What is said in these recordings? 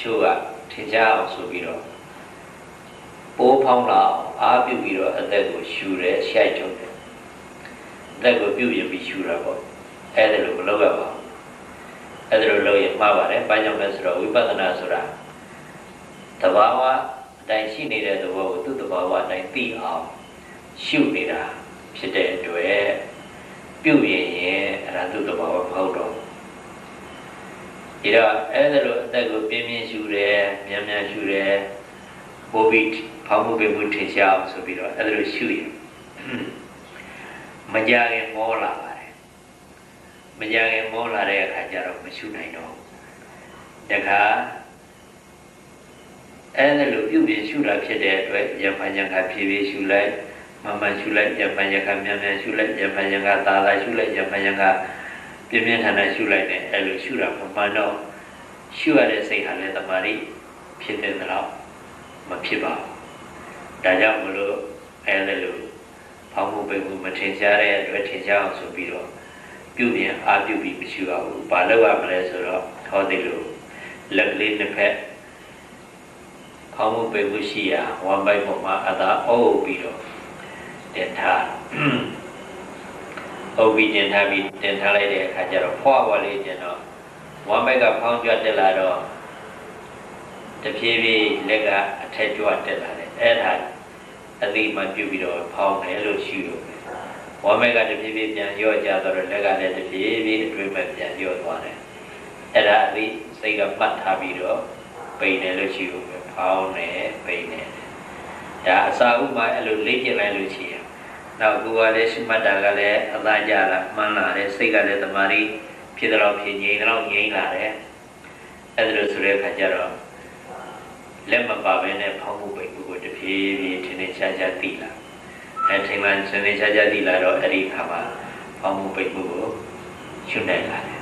ချို့ကထင်ရှားအောင်ဆိုပြီးတော့ပိုးဖောင်းလာအောင်အားပြုပြီးတော့အသက်ကိုရှူတယ်ရှိုက်ထုတ်တယ်အသက်ကိုပြုပြင်ပြီးရှူတာပေါ့အဲ့ဒါလိုမလုပ်ရပါဘူးအဲ့ဒါလိုလုပ်ရင်မှားပါတယ်ဘာကြောင့်လဲဆိုတော့ဝိပဿနာဆိုတာတဘာဝအတိုင်းရှိနေတဲ့သဘောကိုသူ့တဘာဝအတိုင်းသိအောင်ရှုနေတာဖြစ်တဲ့အတွက်ပြုပြင်ရင်အဲ့ဒါသူ့တဘာဝမဟုတ်တော့ဘူး ဒီတော့အဲ့ဒါလိုအသက်ကိုပြင်းပြင်းရှူတယ်မြန်မြန်ရှူတယ်ပိုးပြီးဖောင်းမှုပြမှုထင်ရှားအောင်ဆိုပြီးတော့အဲ့ဒါလိုရှူရင်မကြခင်မောလာပါတယ်မကြခင်မောလာတဲ့အခါကျတော့မရှူနိုင်တော့ဘူးတခါအဲ့ဒါလိုပြုပြင်ရှူတာဖြစ်တဲ့အတွက်ရံဖန်ရံခါဖြည်းဖြည်းရှူလိုက်မမှန်ရှူလိုက်ရံဖန်ရံခါမြန်မြန်ရှူလိုက်ရံဖန်ရံခါသာသာရှူလိုက်ရံဖန်ရံခါ ပြင်းပြင်းထန်ထန်ရှူလိုက်တယ်အဲ့လိုရှူတာမမှန်တော့ရှူရတဲ့စိတ်ဟာလည်းတမာရီဖြစ်တဲ့တော့မဖြစ်ပါဘူးဒါကြောင့်မလို့အဲ့ဒါလိုဖောင်းမှုပိတ်မှုမထင်ရှားတဲ့အတွက်ထင်ရှားအောင်ဆိုပြီးတော့ပြုပြင်အားပြုပြီးမရှိပါဘူး။ဘာလုပ်ရမလဲဆိုတော့ဟောဒီလိုလက်ကလေးနှစ်ဖက်ဖောင်းမှုပိတ်မှုရှိရာဝမ်းပိုက်ပေါ်မှာအသာအုပ်ပြီးတော့တင်ထား အုပ်ပြီးတင်ထားပြီးတင်ထားလိုက်တဲ့အခါကျတော့ဖွာဖွာလေးတင်တော့ဝမ်းပိုက်ကဖောင်းကြွတက်လာတော့တဖြည်းဖြည်းလက်ကအထက်ကြွတက်လာတယ်အဲ့ဒါအသိမှပြုပြီးတော့ဖောင်းတယ်လို့ရှိလို့ဝမ်းပိုက်ကတဖြည်းဖြည်းပြန်ရော့ကြတော့လက်ကလည်းတဖြည်းဖြည်းအတွင်းမဲ့ပြန်ရော့သွားတယ်အဲ့ဒါအသိစိတ်ကမှတ်ထားပြီးတော့ပိန်တယ်လို့ရှိလို့ဖောင်းတယ်ပိန်တယ်ဒါအစာဥမှာအဲ့လိုလေ့ကျင့်လိုက်လို့ရှိရင် နောက်ကိုယ်ကလည်းရှိမှတ်တာကလည်းအသာကြလာမှန်းလာတယ်စိတ်ကလည်းတမာရီဖြစ်တော့ဖြစ်ငြိမ်တော့ငြိမ်လာတယ်အဲ့ဒါလို့ဆိုတဲ့အခါကျတော့လက်မပါဘဲနဲ့ဖောင်းမှုပိတ်မှုကိုတဖြည်းဖြည်းထင်းထင်းရှားရှားသိလာအဲထင်းမှန်ထင်းထင်းရှားရှားသိလာတော့အဲ့ဒီခါမှာဖောင်းမှုပိတ်မှုကိုရှုနိုင်လာတယ်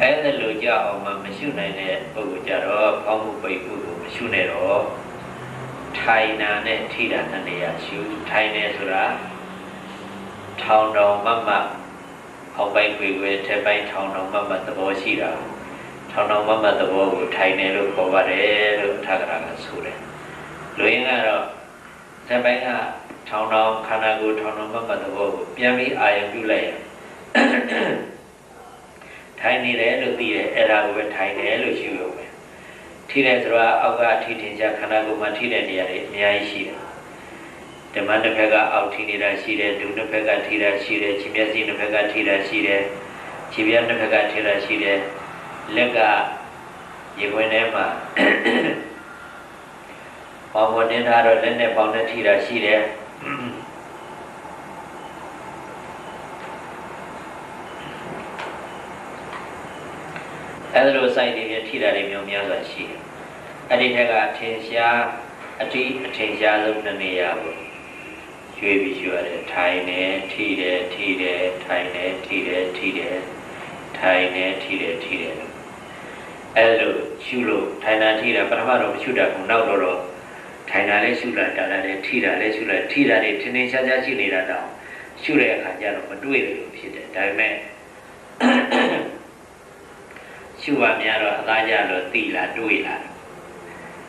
အဲ့ဒါလို့ကြအောင်မှမရှုနိုင်တဲ့ပုဂ္ဂိုလ်ကြတော့ဖောင်းမှုပိတ်မှုကိုမရှုနဲ့တော့ထိုင်နာနဲ့ထိတာနဲ့နေရာရှုထိုင်နေဆိုတာ ထောင်တော်မမအောက်ပိုင်းခွေခွေထက်ပိုင်းထောင်တော်မမသဘောရှိတာထောင်တော်မမသဘောကိုထိုင်နေလို့ခေါ်ပါတယ်လို့ထာဂရကဆိုတယ်လူရင်းကတော့ထက်ပိုင်းကထောင်တော်ခန္ဓာကိုယ်ထောင်တော်မမသဘောကိုပြန်ပြီးအာရုံပြုလိုက်ရင်ထိုင်နေတယ်လို့သိတယ်အဲ့ဒါကိုပဲထိုင်တယ်လို့ရှုရုံပဲထိတယ်ဆိုတာအောက်ကထိထင်ကြခန္ဓာကိုယ်မှာထိတဲ့နေရာတွေအများကြီးရှိတယ် ဓမ္မတစ်ဖက်ကအောက်ထိနေတာရှိတယ်ဒုနှစ်ဖက်ကထိတာရှိတယ်ခြေမျက်စိနှစ်ဖက်ကထိတာရှိတယ်ခြေပြားနှစ်ဖက်ကထိတာရှိတယ်လက်ကရေခွင်းထဲမှာပေါင်ပေါ်တင်ထားတော့လက်နဲ့ပေါင်နဲ့ထိတာရှိတယ်အဲဒါလို site တွေပြထိတာတွေမျိုးများစွာရှိတယ်အဲ့ဒီထက်ကအထင်ရှားအတိအထင်ရှားဆုံးနှစ်နေရာပေါ့ ရွေးပြီးရွှရတယ်ထိုင်နေထိတယ်ထိတယ်ထိုင်နေထိတယ်ထိတယ်ထိုင်နေထိတယ်ထိတယ်အဲ့လိုရှုလို့ထိုင်တာထိတာပထမတော့မရှုတတ်ဘူးနောက်တော့တော့ထိုင်တာလည်းရှုလိုက်တာလည်းထိတာလည်းရှုလိုက်ထိတာတွေထင်းထင်းရှားရှားရှိနေတာတောင်ရှုတဲ့အခါကျတော့မတွေ့တယ်လို့ဖြစ်တယ်ဒါပေမဲ့ရှုပါများတော့အသားကြလို့သိလာတွေ့လာ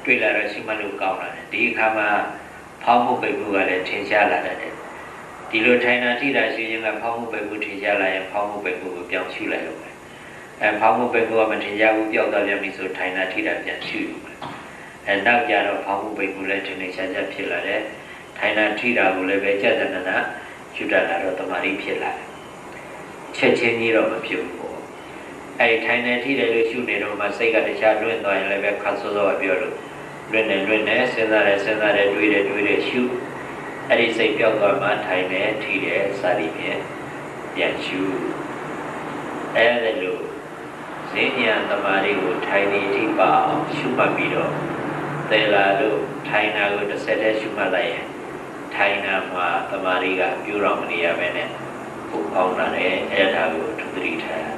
တွေ့လာတော့ရှုမှတ်လို့ကောင်းလာတယ်ဒီအခါမှာ ဖောင်းမှုပိတ်မှုကလည်းထင်ရှားလာတတ်တယ်ဒီလိုထိုင်တာထိတာရှုရင်ကဖောင်းမှုပိတ်မှုထင်ရှားလာရင်ဖောင်းမှုပိတ်မှုကိုပြောင်းရှုလိုက်လို့ပဲအဲဖောင်းမှုပိတ်မှုကမထင်ရှားဘူးပြောက်သွားပြန်ပြီဆိုထိုင်တာထိတာပြန်ရှုယူမယ်အဲနောက်ကြတော့ဖောင်းမှုပိတ်မှုလည်းထင်ထင်ရှားရှားဖြစ်လာတယ်ထိုင်တာထိတာကိုလည်းပဲကြက်တနနာရှုတတ်လာတော့တမာရီဖြစ်လာတယ်ချက်ချင်းကြီးတော့မဖြစ်ဘူးပေါ့အဲထိုင်နေထိတယ်လို့ရှုနေတော့မှစိတ်ကတခြားလွင့်သွားရင်လည်းပဲခတ်စောစောပြောလို့ လွင့်နေလွင့်နေစဉ်းစားတယ်စဉ်းစားတယ်တွေးတယ်တွေးတယ်ရှုအဲ့ဒီစိတ်ပြောက်သွားမှထိုင်နေထိတယ်စသည်ဖြင့်ပြန်ရှုအဲ့ဒါလို့ဈဉ္ညာတမာရီကိုထိုင်နေထိပါအောင်ရှုမှတ်ပြီးတော့သေလာလို့ထိုင်တာကိုတစ်ဆက်တည်းရှုမှတ်လိုက်ရင်ထိုင်တာမှာတမာရီကပြိုးတော့မနေရပဲနဲ့ပို့ပေါင်းလာတယ်အဲ့ဒါကိုသူသတိထားရတယ်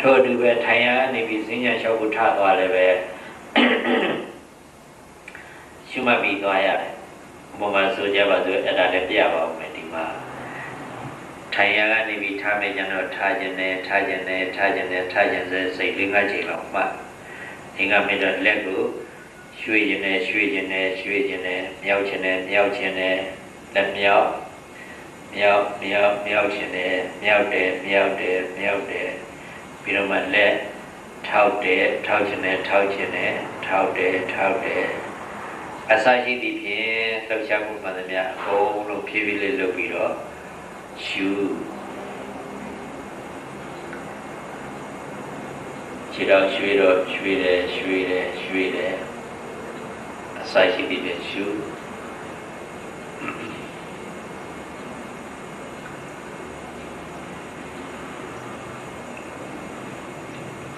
ထို့အတူပဲထိုင်ရနေပြီးဈဉ္ညာလျှောက်ဖို့ထသွားလည်းပဲ ရှုမှတ်ပြီးသွားရတယ်ဘုံမှာဆိုကြပါစို့အဲ့ဒါလည်းပြပါဦးမယ်ဒီမှာထိုင်ရကနေပြီးထားမယ်ကျတော့ထားခြင်းနဲ့ထားခြင်းနဲ့ထားခြင်းနဲ့ထားခြင်းနဲ့စိတ်လေးငါးချိန်လောက်မှတ်အင်္ဂမေတ္တာလက်ကိုရွှေ့ခြင်းနဲ့ရွှေ့ခြင်းနဲ့ရွှေ့ခြင်းနဲ့မြောက်ခြင်းနဲ့မြောက်ခြင်းနဲ့လက်မြောက်မြောက်မြောက်မြောက်ခြင်းနဲ့မြောက်တယ်မြောက်တယ်မြောက်တယ်ပြီးတော့မှလက်ထောက်တယ်ထောက်ခြင်းနဲ့ထောက်ခြင်းနဲ့ထောက်တယ်ထောက်တယ် အစာရှိသည့်ဖြင့်လှုပ်ရှားမှုမှန်သမျှအကုန်လုံးဖြည်းဖြည်းလေးလုပ်ပြီးတော့ရှုခြေတော်ရွှေတော့ရွှေတယ်ရွှေတယ်ရွှေတယ်အစာရှိသည့်ဖြင့်ရှု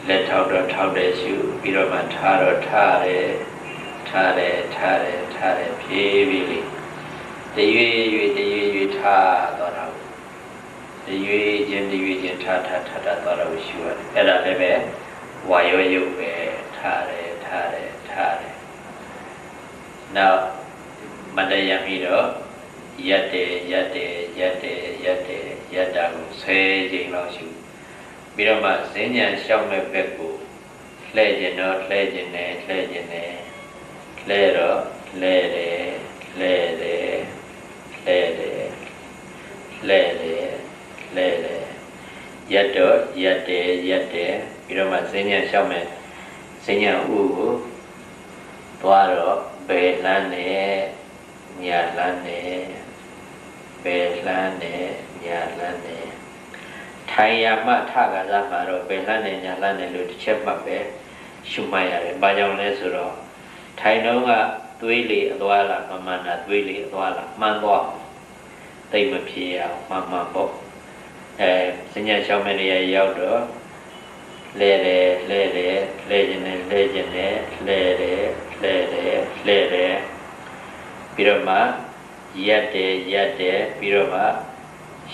လက်ထောက်တော့ထောက်တယ်ရှုပြီးတော့မှထားတော့ထားတယ် ထားတယ်ထားတယ်ထားတယ်ဖြည်းဖြည်းလေးတရွေ့ရွေ့တရွေ့ရွေ့ထားတော့တာတရွေ့ချင်းတရွေ့ချင်းထားထားထားထားတော့တာကိုရှုရတယ်အဲ့ဒါလည်းပဲဝါရောရုပ်ပဲထားတယ်ထားတယ်ထားတယ်နောက်မတရားပြီးတော့ရက်တယ်ရက်တယ်ရက်တယ်ရက်တယ်ရက်တာကို10ချိန်လောက်ရှုပြီးတော့မှဈဉ္ဉံရှောက်မဲ့ဘက်ကိုလှည့်ကျင်တော့လှည့်ကျင်တယ်လှည့်ကျင်တယ် လှည့်တော့လှည့်တယ်လှည့်တယ်လှည့်တယ်လှည့်တယ်လှည့်တယ်ရက်တော့ရက်တယ်ရက်တယ်ပြီးတော့မှဈဉ္ဉံရှောက်မဲ့ဈဉ္ဉံဥကိုသွားတော့ဘယ်လမ်းနဲ့ညာလမ်းနဲ့ဘယ်လမ်းနဲ့ညာလမ်းနဲ့ထိုင်ရမှထကစားမှာတော့ဘယ်လမ်းနဲ့ညာလမ်းနဲ့လို့တစ်ချက်မှပဲရှုမှတ်ရတယ်။ဘာကြောင့်လဲဆိုတော့ ထိုင်တော့ကသွေးလေအသွားလာမမှန်တာသွေးလေအသွားလာမှန်သွားတိတ်မပြေအောင်မှန်မှန်ပေါ့အဲစဉ္ညာရှောင်းမဲ့နေရာရောက်တော့လဲတယ်လဲတယ်လဲခြင်းနဲ့လဲခြင်းနဲ့လဲတယ်လဲတယ်လဲတယ်ပြီးတော့မှရက်တယ်ရက်တယ်ပြီးတော့မှ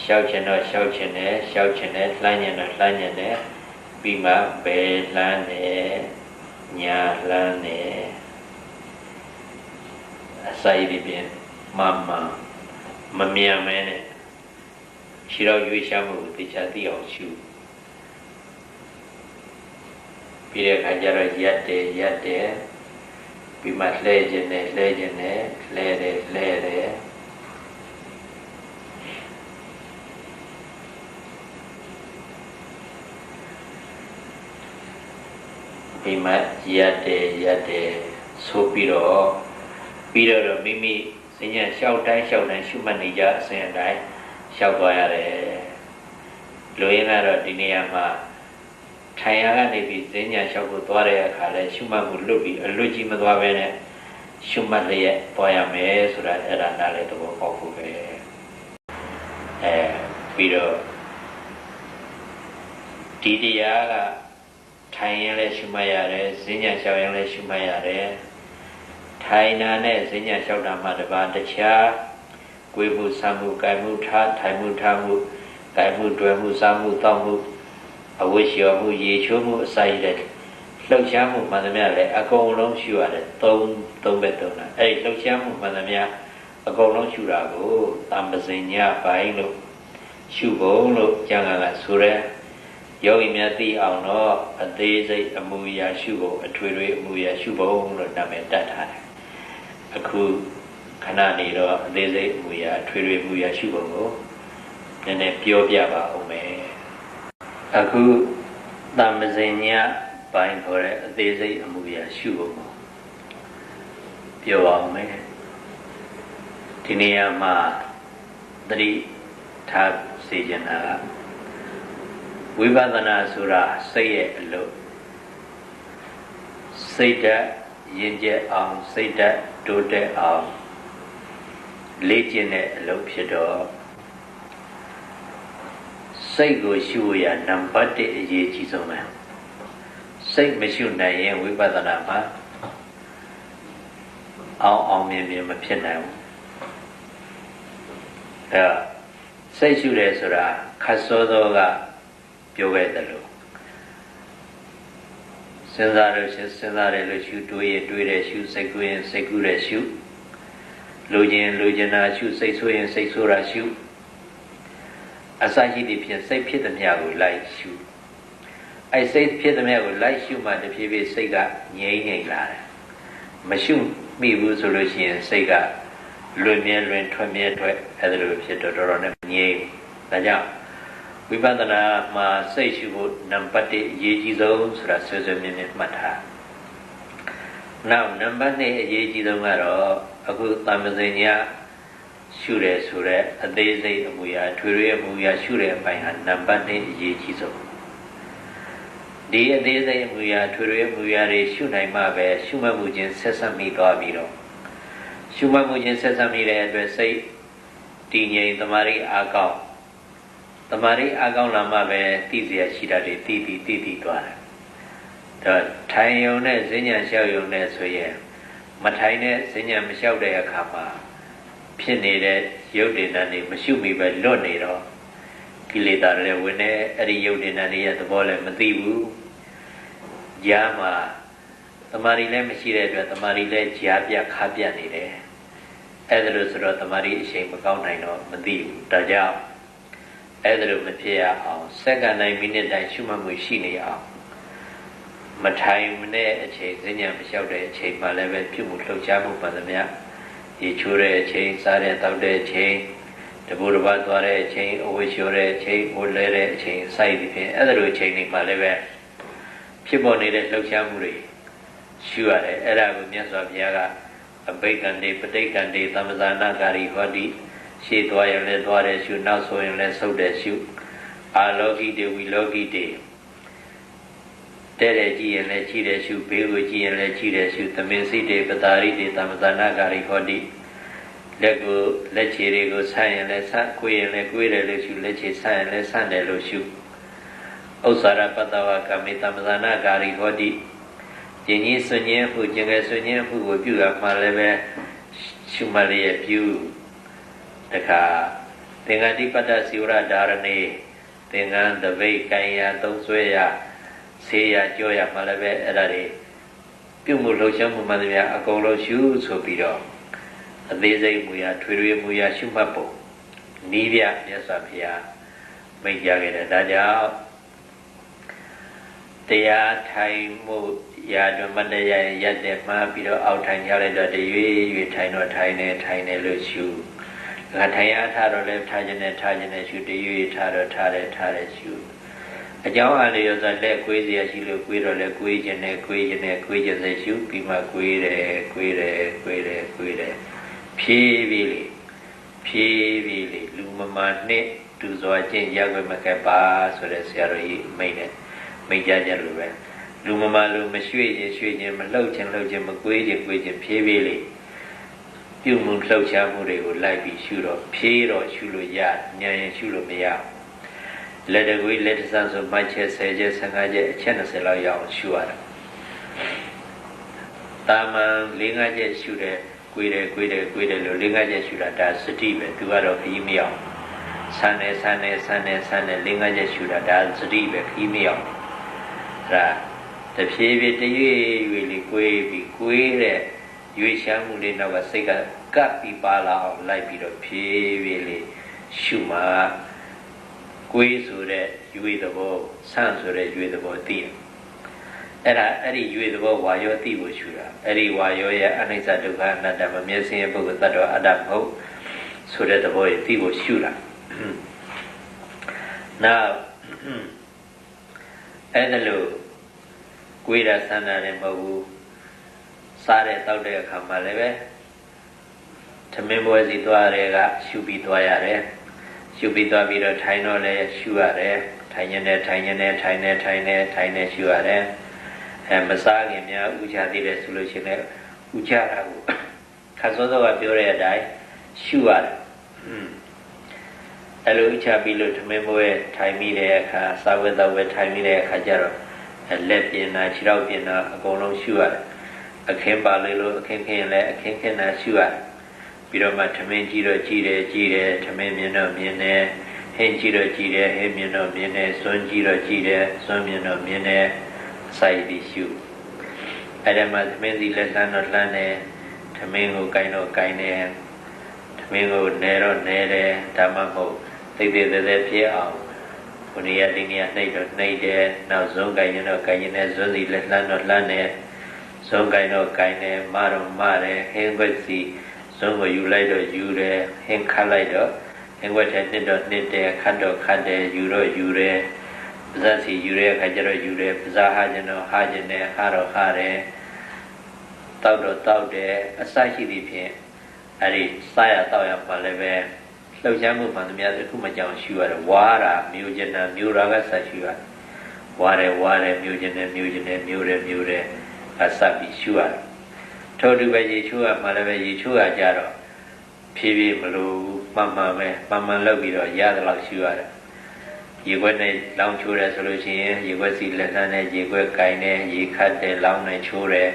ရှောက်ခြင်းတော့ရှောက်ခြင်းနဲ့ရှောက်ခြင်းနဲ့လှမ်းခြင်းတော့လှမ်းခြင်းနဲ့ပြီးမှဘယ်လှမ်းနဲ့ညာလှမ်းနဲ့ အစာရည်ပြင်းမမမမြန်မဲနဲ့ခြေတော်ရွေးရှားမှုကိုသိချသိအောင်ရှုပြီးတဲ့အခါကျတော့ရက်တယ်ရက်တယ်ပြီးမှလှဲခြင်းနဲ့လှဲခြင်းနဲ့လှဲတယ်လှဲတယ်ပြီးမှရက်တယ်ရက်တယ်ဆိုပြီးတော့ ပြီးတော့မိမိစဉ္ညာလျှောက်တိုင်းလျှောက်တိုင်းရှုမှတ်နေကြအစဉ်အတိုင်းလျှောက်သွားရတယ်လူရင်းကတော့ဒီနေရာမှာထိုင်ရကနေပြီးစဉ္ညာလျှောက်ကိုသွားတဲ့အခါလဲရှုမှတ်မှုလွတ်ပြီးအလွတ်ကြီးမသွားဘဲနဲ့ရှုမှတ်လျက်သွားရမယ်ဆိုတာအဲ့ဒါနားလေသဘောပေါက်ဖို့ပဲအဲပြီးတော့ဒီတရားကထိုင်ရင်လည်းရှုမှတ်ရတယ်စဉ္ညာလျှောက်ရင်လည်းရှုမှတ်ရတယ် ထိုင်နာနဲ့စဉ္ညာလျှောက်တာမှတပါတခြားကိုယ်မှုဆံမှုကိုယ်မှုထားထိုင်မှုထားမှုကိုယ်မှုတွေ့မှုစားမှုတောက်မှုအဝိရှောမှုရေချိုးမှုအစာရတဲ့လှုပ်ရှားမှုမှန်သမျှလည်းအကုန်လုံးရှုရတယ်သုံးသုံးပဲသုံးတာအဲ့ဒီလှုပ်ရှားမှုမှန်သမျှအကုန်လုံးရှုတာကိုတမ္ပဇင်ညပိုင်းလို့ရှုဖို့လို့ကျမ်းဂန်ကဆိုရဲယောဂီများသိအောင်တော့အသေးစိတ်အမူအရာရှုဖို့အထွေထွေအမူအရာရှုဖို့လို့နာမည်တတ်ထားတယ် အခုခဏနေတော့အသေးစိတ်အမူအရာအထွေထွေအမူအရာရှုဖို့ကိုနည်းနည်းပြောပြပါဦးမယ်အခုတမ္ပဇင်ညပိုင်းခေါ်တဲ့အသေးစိတ်အမူအရာရှုဖို့ကိုပြောအောင်မယ်ဒီနေရာမှာသတိထားစေချင်တာကဝိပဿနာဆိုတာစိတ်ရဲ့အလုပ်စိတ်ဓာတ်ရင်ကျက်အောင်စိတ်ဓာတ် တိုးတက်အောင်လေ့ကျင့်တဲ့အလုပ်ဖြစ်တော့စိတ်ကိုရှုရနံပါတ်1အရေးကြီးဆုံးပဲစိတ်မရှုနိုင်ရင်ဝိပဿနာမှာအောင်အောင်မြင်မြင်မဖြစ်နိုင်ဘူးအဲစိတ်ရှုတယ်ဆိုတာခတ်စောသောကပြောခဲ့တယ်လို့ စဉ်းစားလို့စဉ်းစားတယ်လို့ရှုတွေးရတွေးတယ်ရှုစိတ်ကူးရင်စိတ်ကူးတယ်ရှုလူချင်းလူချင်းနာရှုစိတ်ဆိုးရင်စိတ်ဆိုးတာရှုအစရှိသည့်ဖြင့်စိတ်ဖြစ်သည်မြကိုလိုက်ရှုအဲစိတ်ဖြစ်တဲ့မြတ်ကိုလိုက်ရှုမှတဖြည်းဖြည်းစိတ်ကငြိမ့်ငြိမ့်လာတယ်မရှုမိဘူးဆိုလို့ရှိရင်စိတ်ကလွင်မြဲလွင်ထွက်မြဲထွက်အဲဒါလိုဖြစ်တော့တော်တော်နဲ့ငြိမ့်ဒါကြောင့် ဝိပဿနာမှာစိတ်ရှုဖို့နံပါတ်1အရေးကြီးဆုံးဆိုတာဆွေးဆွေးမြဲမြဲမှတ်ထားနောက်နံပါတ်2အရေးကြီးဆုံးကတော့အခုတမ္ပဇင်ညာရှုတယ်ဆိုတော့အသေးစိတ်အမူအရာထွေထွေအမူအရာရှုတဲ့အပိုင်းဟာနံပါတ်1အရေးကြီးဆုံးဒီအသေးစိတ်အမူအရာထွေထွေအမူအရာတွေရှုနိုင်မှပဲရှုမှတ်မှုချင်းဆက်ဆက်မိသွားပြီးတော့ရှုမှတ်မှုချင်းဆက်ဆက်မိတဲ့အတွက်စိတ်တည်ငြိမ်တမာရီအားကောင်း တမာရီအားကောင်းလာမှပဲသိเสียရှိတာတွေတည်တည်တည်တည်သွားတယ်တော့ထိုင်ယုံနဲ့ဈဉ္ညာလျှောက်ယုံနဲ့ဆိုရင်မထိုင်နဲ့ဈဉ္ညာမလျှောက်တဲ့အခါမှာဖြစ်နေတဲ့ရုပ်တည်တဲ့နေမရှုမိပဲလွတ်နေတော့ကိလေသာတွေဝင်နေအဲ့ဒီရုပ်တည်တဲ့နေရဲ့သဘောလည်းမသိဘူးကြားမှာတမာရီလည်းမရှိတဲ့အတွက်တမာရီလည်းကြားပြခါပြနေတယ်အဲ့ဒါလို့ဆိုတော့တမာရီအချိန်မကောင်းနိုင်တော့မသိဘူးဒါကြောင့် အဲ့ဒါလိုမဖြစ်ရအောင်စက္ကန့်တိုင်းမိနစ်တိုင်းရှုမှတ်မှုရှိနေအောင်မထိုင်မနဲ့အချိန်စဉ္ညာမလျှောက်တဲ့အချိန်မှလည်းပဲပြုမှုလှုပ်ရှားမှုပါသမျှရေချိုးတဲ့အချိန်စားတဲ့တောက်တဲ့အချိန်တဘူတပတ်သွားတဲ့အချိန်အဝတ်လျှော်တဲ့အချိန်ဝတ်လဲတဲ့အချိန်စိုက်သည်ဖြင့်အဲ့ဒါလိုအချိန်တွေမှလည်းပဲဖြစ်ပေါ်နေတဲ့လှုပ်ရှားမှုတွေရှုရတယ်အဲ့ဒါကိုမြတ်စွာဘုရားကအဘိက္ခန္တိပဋိက္ခန္တိသမ္မဇာနာကာရီဟောတိ ရှေ့သွားရင်လည်းသွားတယ်ရှုနောက်ဆိုရင်လည်းဆုတ်တယ်ရှုအာလောကိတေဝီလောကိတေတဲ့တဲ့ကြည့်ရင်လည်းကြည့်တယ်ရှုဘေးကိုကြည့်ရင်လည်းကြည့်တယ်ရှုသမင်စိတေပတာရိတေသမသနာကာရိဟောတိလက်ကိုလက်ခြေတွေကိုဆန့်ရင်လည်းဆန့်ကိုယ်ရင်လည်းကိုယ်တယ်လို့ရှုလက်ခြေဆန့်ရင်လည်းဆန့်တယ်လို့ရှုဥစ္စာရပတ္တဝကမေသမသနာကာရိဟောတိကျင်ကြီးဆွညင်းမှုကျင်ငယ်ဆွညင်းမှုကိုပြုရမှလည်းပဲရှုမှတ်လျက်ပြု တခါသင်္ဃတိပတ္တစီဝရဓာရဏေသင်္ကန်းတပိတ်ကံရသုံးဆွဲရဆေးရကြောရမှလည်းပဲအဲ့ဒါတွေပြုမှုလှုပ်ရှားမှုမှန်သမျှအကုန်လုံးရှုဆိုပြီးတော့အသေးစိတ်မူရထွေထွေမူရရှုမှတ်ပုံနီးပြမြတ်စွာဘုရားမိန့်ကြားခဲ့တယ်ဒါကြောင့်တရားထိုင်မှုရာတွင်မတရားရက်တဲ့မှားပြီးတော့အောက်ထိုင်ကြလိုက်တော့တရွေ့ရွေ့ထိုင်တော့ထိုင်နေထိုင်နေလို့ရှု ငါထိုင်ရထားတော့လည်းထားခြင်းနဲ့ထားခြင်းနဲ့ရှုတရွေ့ထားတော့ထားတယ်ထားတယ်ရှုအကြောင်းအလျော်စွာလက်ကွေးစရာရှိလို့ကွေးတော့လည်းကွေးခြင်းနဲ့ကွေးခြင်းနဲ့ကွေးခြင်းနဲ့ရှုပြီးမှကွေးတယ်ကွေးတယ်ကွေးတယ်ကွေးတယ်ဖြည်းပြီးလေဖြည်းပြီးလေလူမမာနှစ်သူစွာကျင့်ရခွင့်မကပ်ပါဆိုတဲ့ဆရာတော်ကြီးမိန့်တယ်မိန့်ကြကြလို့ပဲလူမမာလူမရွှေ့ရင်ရွှေ့ခြင်းမလှုပ်ခြင်းလှုပ်ခြင်းမကွေးခြင်းကွေးခြင်းဖြည်းဖြည်းလေး ပြုမှုလှုပ်ရှားမှုတွေကိုလိုက်ပြီးရှုတော့ဖြည်းတော့ရှုလို့ရဉာဏ်ရင်ရှုလို့မရဘူးလက်တကွေးလက်တဆန်းဆိုမှတ်ချက်10ချက်15ချက်အချက်20လောက်ရအောင်ရှုရတယ်။တာမန်၄၅ချက်ရှုတယ်ကွေးတယ်ကွေးတယ်ကွေးတယ်လို့၄၅ချက်ရှုတာဒါစတိပဲသူကတော့ခရီးမရောက်ဆန်းတယ်ဆန်းတယ်ဆန်းတယ်ဆန်းတယ်၄၅ချက်ရှုတာဒါစတိပဲခရီးမရောက်ဒါတဖြည်းဖြည်းတရွေ့ရွေ့လေးကွေးပြီးကွေးတဲ့ ရွေ့ချမ်းမှုလေးနောက်ကစိတ်ကကပ်ပြီးပါလာအောင်လိုက်ပြီးတော့ဖြည်းဖြည်းလေးရှုမှကိုယ်ဆိုတဲ့ရွေသဘောဆန့်ဆိုတဲ့ရွေသဘောသိတယ်အဲ့ဒါအဲ့ဒီရွေသဘောဝါယောသိဖို့ရှုတာအဲ့ဒီဝါယောရဲ့အနိစ္စဒုက္ခအနတ္တမမျက်စင်ရဲ့ပုဂ္ဂိုလ်တ attva အတ္တမဟုတ်ဆိုတဲ့သဘောကိုသိဖို့ရှုတာနောက်အဲ့ဒါလို့ကိုယ်ရဆန္ဒလည်းမဟုတ်ဘူး စားတဲ့တောက်တဲ့အခါမှာလည်းပဲသမင်းပွဲစီသွားတဲ့ကရှုပြီးသွားရတယ်ရှုပြီးသွားပြီးတော့ထိုင်တော့လည်းရှုရတယ်ထိုင်နေတယ်ထိုင်နေတယ်ထိုင်နေထိုင်နေထိုင်နေရှုရတယ်အဲမစားခင်များဥချသေးတယ်ဆိုလို့ရှိရင်ဥချတာကိုခါစောစောကပြောတဲ့အတိုင်းရှုရတယ်အဲလိုဥချပြီးလို့ဓမင်းမွေးထိုင်မိတဲ့အခါစာဝတ်တော်ဝဲထိုင်မိတဲ့အခါကျတော့လက်ပြင်းတာခြေထောက်ပြင်းတာအကုန်လုံးရှုရတယ် အခင်းပါလေလို့အခင်းခင်းလည်းအခင်းခင်းတာရှုရတယ်ပြီးတော့မှထမင်းကြည့်တော့ကြည့်တယ်ကြည့်တယ်ထမင်းမြင်တော့မြင်တယ်ဟင်းကြည့်တော့ကြည့်တယ်ဟင်းမြင်တော့မြင်တယ်စွန်းကြည့်တော့ကြည့်တယ်စွန်းမြင်တော့မြင်တယ်စိုက်ပြီးရှုအဲ့ဒါမှသမင်းစီလက်လှမ်းတော့လှမ်းတယ်သမင်းကိုကိုင်းတော့ကိုင်းတယ်သမင်းကိုနဲတော့နဲတယ်ဒါမှမဟုတ်သိသိသေးသေးဖြစ်အောင်ခုနေရလေးနေရနှိပ်တော့နှိပ်တယ်နောက်ဇုံကိုင်ရင်တော့ကိုင်ရင်နဲ့ဇွန်းစီလက်လှမ်းတော့လှမ်းတယ် ဇုံကိုင်တော့ကိုင်တယ်မတော့မတယ်ဟင်းခွက်စီဇုံကိုယူလိုက်တော့ယူတယ်ဟင်းခတ်လိုက်တော့ဟင်းခွက်ထဲနှစ်တော့နှစ်တယ်ခတ်တော့ခတ်တယ်ယူတော့ယူတယ်ပါဇက်စီယူတဲ့အခါကျတော့ယူတယ်ပါဇာဟာကျင်တော့ဟာကျင်တယ်ဟာတော့ဟာတယ်တောက်တော့တောက်တယ်အစရှိသည်ဖြင့်အဲ့ဒီစားရတောက်ရပါလည်းပဲလှုပ်ရှားမှုမှန်သမျှတစ်ခုမှကြောင်ရှူရတယ်ဝါတာမျိုးကျင်တာမျိုးရာကဆက်ရှူရတယ်ဝါတယ်ဝါတယ်မျိုးကျင်တယ်မျိုးကျင်တယ်မျိုးတယ်မျိုးတယ် အစပ်ပြီးရှူရတယ်ထို့တူပဲရေချိုးရမှလည်းပဲရေချိုးရကြတော့ဖြည်းဖြည်းမလို့မှန်မှန်ပဲမှန်မှန်လုပ်ပြီးတော့ရတယ်လို့ရှူရတယ်ရေခွက်နဲ့လောင်းချိုးတယ်ဆိုလို့ရှိရင်ရေခွက်စီလက်နှမ်းနဲ့ရေခွက်ကင်နဲ့ရေခတ်တယ်လောင်းနဲ့ချိုးတယ်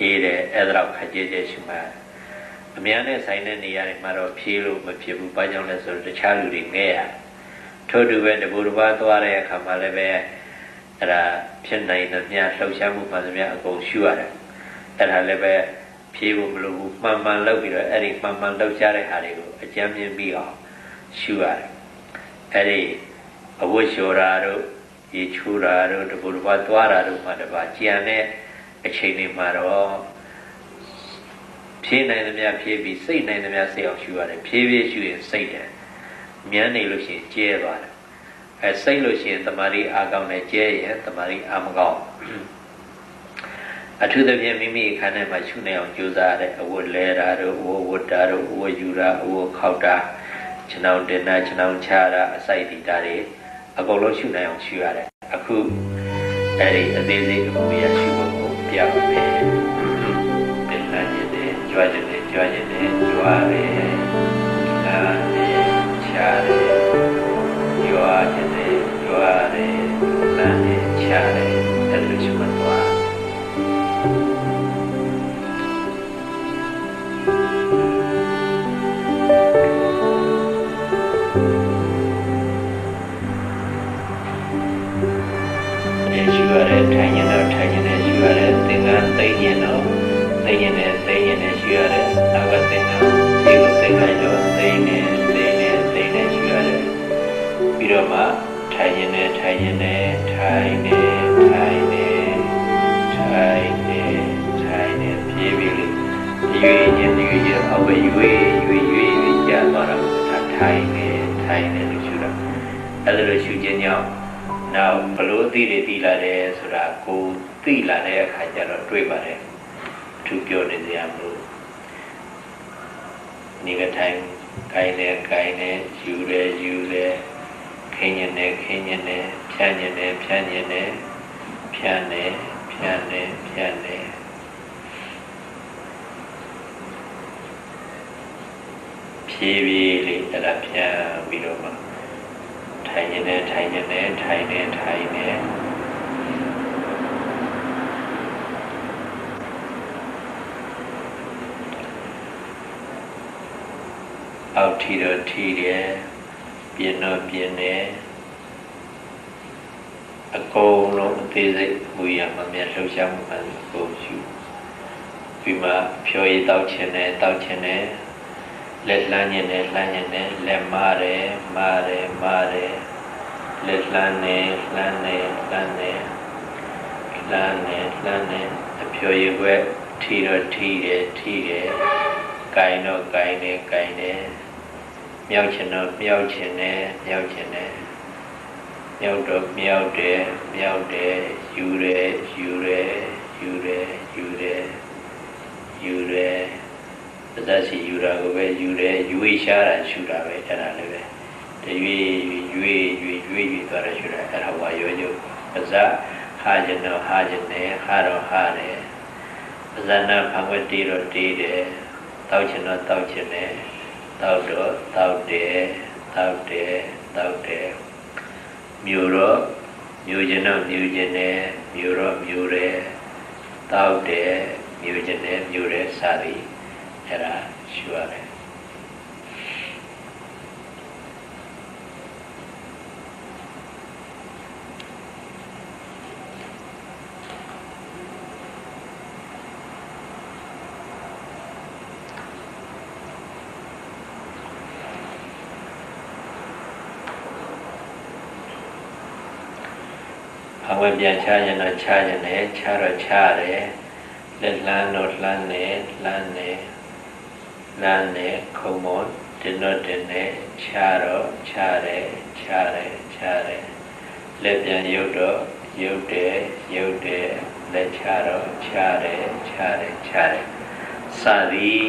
အေးတယ်အဲ့ဒါတော့ခက်ကြဲကြဲရှူမှရတယ်အများနဲ့ဆိုင်တဲ့နေရာတွေမှာတော့ဖြေးလို့မဖြစ်ဘူး။ဘာကြောင့်လဲဆိုတော့တခြားလူတွေငဲရ။ထို့တူပဲတဘူတစ်ပါးသွားတဲ့အခါမှာလည်းပဲ အဲ့ဒါဖြစ်နိုင်သမျှလှုပ်ရှားမှုမှန်သမျှအကုန်ရှုရတယ်။အဲ့ဒါလည်းပဲဖြေးဖို့မလိုဘူး။မှန်မှန်လုပ်ပြီးတော့အဲ့ဒီမှန်မှန်လှုပ်ရှားတဲ့ဟာတွေကိုအကြမ်းမြင်ပြီးအောင်ရှုရတယ်။အဲ့ဒီအဝတ်လျှော်တာတို့ရေချိုးတာတို့တဘူတစ်ပါးသွားတာတို့မှတပါးကြံတဲ့အချိန်တွေမှာတော့ဖြည့်နိုင်သမျှဖြည့်ပြီးစိတ်နိုင်သမျှစိတ်အောင်ရှူရတယ်ဖြည့်ဖြည့်ရှူရင်စိတ်တယ်မြန်းနေလို့ရှိရင်ကျဲသွားတယ် အဲစိတ်လို့ရှိရင်တမာရီအာကောင်းတယ်ကျဲရင်တမာရီအာမကောင်းအထူးသဖြင့်မိမိအခန်းထဲမှာရှုနေအောင်ကြိုးစားရတယ်အဝတ်လဲတာတို့အဝတ်ဝတ်တာတို့အဝတ်ယူတာအဝတ်ခောက်တာခြေနှောင်းတင်တာခြေနှောင်းချတာအစိုက်တီတာတွေအကုန်လုံးရှုနိုင်အောင်ရှုရတယ်အခုအဲဒီအသေးစိတ်အမှုရရှုဖို့ကိုပြပါမယ်ပြန်လာခြင်းနဲ့ကြွားခြင်းနဲ့ကြွားခြင်းနဲ့ကြွားတယ် င်ရင်လည်းထိုင်နေထိုင်နေထိုင်နေထိုင်နေပြေးပြီးလေရွေးခြင်းရွေးခြင်းအဝေးရွေးရွေးရွေးရွေးကြာသွားတော့ထိုင်နေထိုင်နေလို့ရှိတော့အဲ့ဒါလိုရှိခြင်းကြောင့်နောက်ဘလို့သိတွေသိလာတယ်ဆိုတာကိုသိလာတဲ့အခါကျတော့တွေ့ပါတယ်အထူးပြောနေစရာမလိုနေကထိုင်ကိုင်းနေကိုင်းနေယူတယ်ယူတယ်ခင်းညင်နေခင်းညင်နေ ဖြန်းညင်နေဖြန်းညင်နေဖြန်းနေဖြန်းနေဖြန်းနေဖြည်းဖြည်းလေးအဲ့ဒါဖြန်းပြီးတော့မှထိုင်နေတယ်ထိုင်နေတယ်ထိုင်နေထိုင်နေအောက်ထီတော့ထီတယ်ပြင်းတော့ပြင်းတယ် အကုန်လုံးအသေးစိတ်မူရမှမြတ်လှုပ်ရှားမှုမှန်အကုန်ရှုပြီးမှဖြောရည်တောက်ခြင်းနဲ့တောက်ခြင်းနဲ့လက်လှမ်းခြင်းနဲ့လှမ်းခြင်းနဲ့လက်မတယ်မတယ်မတယ်လက်လှမ်းနေလှမ်းနေလှမ်းနေလှမ်းနေလှမ်းနေအဖြောရည်ွက်ထီတော့ထီတယ်ထီတယ်ကိုင်တော့ကိုင်တယ်ကိုင်တယ်မြောက်ခြင်းတော့မြောက်ခြင်းနဲ့မြောက်ခြင်းနဲ့ မြောက်တော့မြောက်တယ်မြောက်တယ်ယူတယ်ယူတယ်ယူတယ်ယူတယ်ယူတယ်ပဇတ်စီယူတာကိုပဲယူတယ်ယူဝေးရှားတာရှူတာပဲအဲ့ဒါလည်းပဲတရွေ့ရွေ့ရွေ့ရွေ့ရွေ့သွားတယ်ရှူတာအဲ့ဒါဝါရောကျုပ်ပဇတ်ဟာကျင်တော့ဟာကျင်တယ်ဟာတော့ဟာတယ်ပဇတ်နာဖန်ဝတ်တီးတော့တီးတယ်တောက်ချင်တော့တောက်ချင်တယ်တောက်တော့တောက်တယ်တောက်တယ်တောက်တယ် မြို့တော့မြို့ကျင်တော့မြို့ကျင်တယ်မြို့တော့မြို့တယ်တောက်တယ်မြို့ကျင်တယ်မြို့တယ်စသည်အဲ့ဒါရှုရတယ် ဝယ်ပြန်ချရင်တော့ချရင်လည်းချတော့ချရတယ်လက်လန်းတော့လှမ်းနေလှမ်းနေလှမ်းနေခုံမတင်တော့တင်နေချတော့ချတယ်ချတယ်ချတယ်လက်ပြန်ရုပ်တော့ရုပ်တယ်ရုပ်တယ်လက်ချတော့ချတယ်ချတယ်ချတယ်စသည်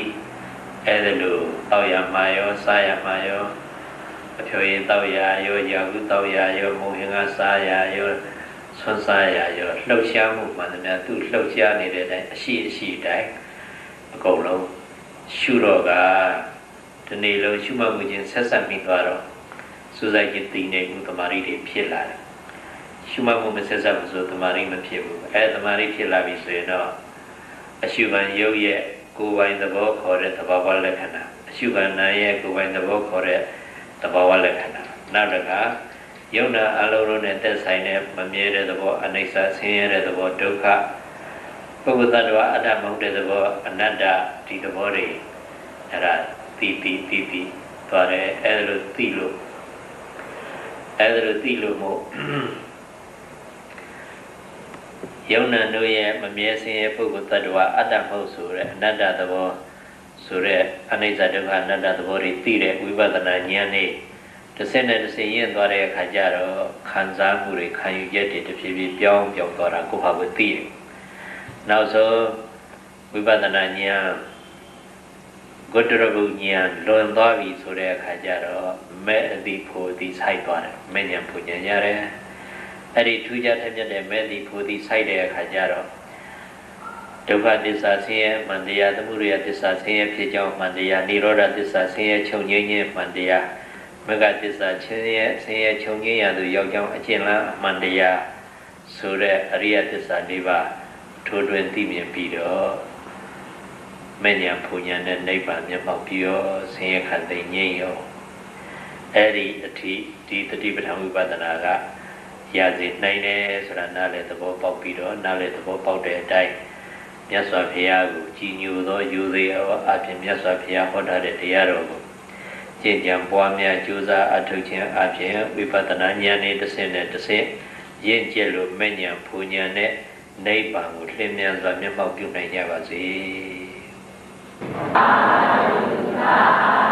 အဲ့ဒါလို့တောက်ရမှာရောစားရမှာရောအဖြိုရည်တောက်ရာရောရာဟုတောက်ရာရောမုံဟင်္ဂစားရာရော ဆွမ်းစားရာရောလှုပ်ရှားမှုမှန်သမျှသူလှုပ်ရှားနေတဲ့အတိုင်းအရှိအရှိတိုင်းအကုန်လုံးရှုတော့ကဒီနေ့လုံးရှုမှတ်မှုချင်းဆက်ဆက်ပြီးသွားတော့စူးစိုက်ခြင်းတည်နေမှုတမာရီတွေဖြစ်လာတယ်ရှုမှတ်မှုမဆက်ဆက်ဘူးဆိုတမာရီမဖြစ်ဘူးအဲတမာရီဖြစ်လာပြီဆိုရင်တော့အရှုခံရုပ်ရဲ့ကိုယ်ပိုင်သဘောခေါ်တဲ့သဘောဝလက္ခဏာအရှုခံနာရဲ့ကိုယ်ပိုင်သဘောခေါ်တဲ့သဘောဝလက္ခဏာနောက်တစ်ခါ ယုံနာအလုံးလုံးနဲ့သက်ဆိုင်တဲ့မမြဲတဲ့သဘောအနိစ္စဆင်းရဲတဲ့သဘောဒုက္ခပုဂ္ဂိုလ်သတ္တဝါအတ္တမဟုတ်တဲ့သဘောအနတ္တဒီသဘောတွေအဲ့ဒါတီးတီးတီးတီးသွားတယ်အဲ့ဒါလို့သိလို့အဲ့ဒါလို့သိလို့မို့ယုံနာတို့ရဲ့မမြဲဆင်းရဲပုဂ္ဂိုလ်သတ္တဝါအတ္တမဟုတ်ဆိုတဲ့အနတ္တသဘောဆိုတော့အနိစ္စဒုက္ခအနတ္တသဘောတွေသိတဲ့ဝိပဿနာဉာဏ်နဲ့ တစ်စက်နဲ့တစ်စက်ရင့်သွားတဲ့အခါကျတော့ခံစားမှုတွေခံယူချက်တွေတဖြည်းဖြည်းပြောင်းပြောင်းသွားတာကိုယ့်ဟာကိုသိတယ်။နောက်ဆုံးဝိပဿနာဉာဏ်ဂုတ္တရဘုဉာဏ်လွန်သွားပြီဆိုတဲ့အခါကျတော့မဲ့အတိဖို့အတိဆိုင်သွားတယ်။မဲ့ဉာဏ်ပူဉာဏ်ရတယ်။အဲ့ဒီထူးခြားထက်မြက်တဲ့မဲ့အတိဖို့အတိဆိုင်တဲ့အခါကျတော့ဒုက္ခသစ္စာဆင်းရဲမှန်တရားသမုဒယသစ္စာဆင်းရဲဖြစ်ကြောင်းမှန်တရားនិရောဓသစ္စာဆင်းရဲချုပ်ငြိမ်းခြင်းမှန်တရား မဂ္ဂသစ္စာချင်းရဲဆင်းရဲချုပ်ငြိမ်းရသူရောက်ကြောင်းအကျဉ်းလန်းမှန်တရားဆိုတဲ့အရိယသစ္စာ၄ပါးထိုးတွင်သိမြင်ပြီးတော့မဉ္ဇဉ်ဖူညာနဲ့နိဗ္ဗာန်မျက်မှောက်ပြီးတော့ဆင်းရဲခန္ဓာငြိမ်းရောအဲ့ဒီအထိဒီတတိပဋ္ဌာန်ဝိပဿနာကရစေနိုင်တယ်ဆိုတာနားလေသဘောပေါက်ပြီးတော့နားလေသဘောပေါက်တဲ့အတိုင်းမြတ်စွာဘုရားကိုကြည်ညိုသောယူသေးအအပြင်မြတ်စွာဘုရားဟောထားတဲ့တရားတော်ကို ကျင့်ကြံပွားများကြိုးစားအထောက်ခြင်းအပြင်ဝိပဿနာဉာဏ်နဲ့တစ်ဆင့်နဲ့တစ်ဆင့်ရင့်ကျက်လို့မဉဏ်ဖူဉဏ်နဲ့နိဗ္ဗာန်ကိုလင်းမြန်စွာမျက်မှောက်ပြုနိုင်ကြပါစေ။